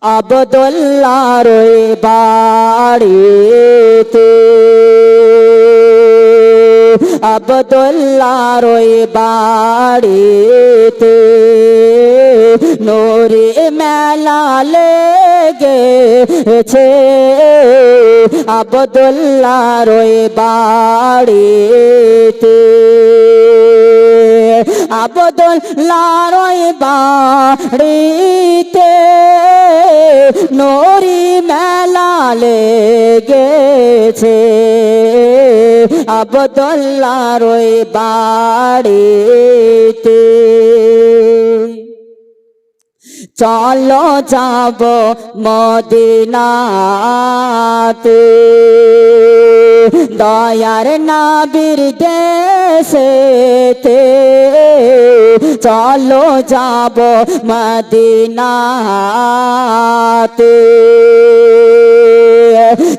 আবদুল্লার বাড়িতে। আবদুল্লার বাড়িতে নোরে মেলা লেগেছে। আবদুল্লার বাড়িতে। আবদুল্লার বাড়িতে নরি মেলা লেগেছে। আবদুল্লাহ রই বাড়িতে চলো যাব মদিনাতে। দয়ার নাবির দেশেতে। চলো যাব মদিনাতে।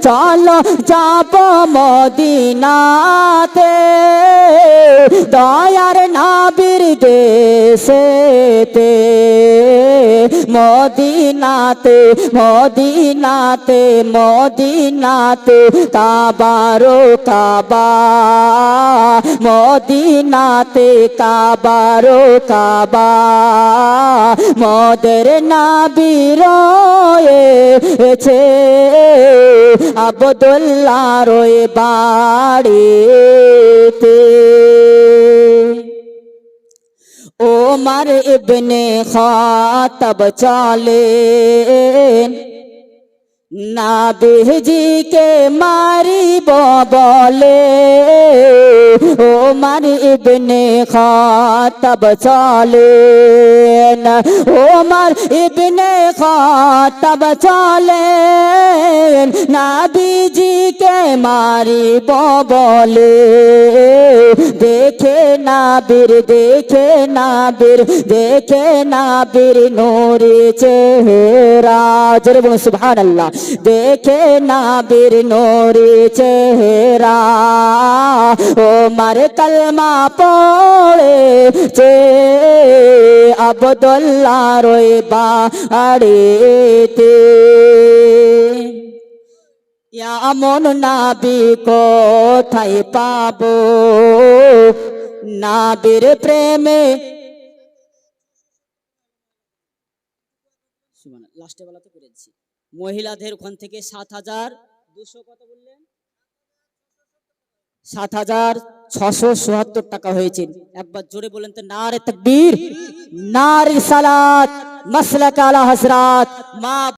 চলো যাব মদিনাতে। দয়ার নাবির দেশেতে। মদিনাতে মদিনাতে মদিনাতে কাবারো কাবা। মদিনাতে কাবারো কাবা। মদের নাবির রয়েছে আবদুল্লাহ রয়ে বাড়িতে। ওমর ইবনে খাতব চলেন। নাবিজিকে মারিব বলে ওমর ইবনে খাতব চলেন। ওমর ইবনে খাতব চলেন নাবিজিকে মারিব বলে। নাবির দেখে নাবির দেখে নাবির নোরে চেহারা। জোরে বলুন, সুবহানাল্লাহ। দেখে নাবির নোরে চেহারা। ও মার কলমা পড়ে চে আবদুল্লাহ রয়ে বাড়িতে। এমন নাবি কোথায় পাবো? নাবির প্রেমে। লাস্টে বেলা তো করেছি। মহিলাদের ওখান থেকে সাত হাজার দুশো কত বললেন? সাত হাজার ছশো চুয়াত্তর টাকা হয়েছে। একবার জোরে বলেন তো, নারে তকবীর, নারী সালাত, মাসলাক আলা হজরাত মা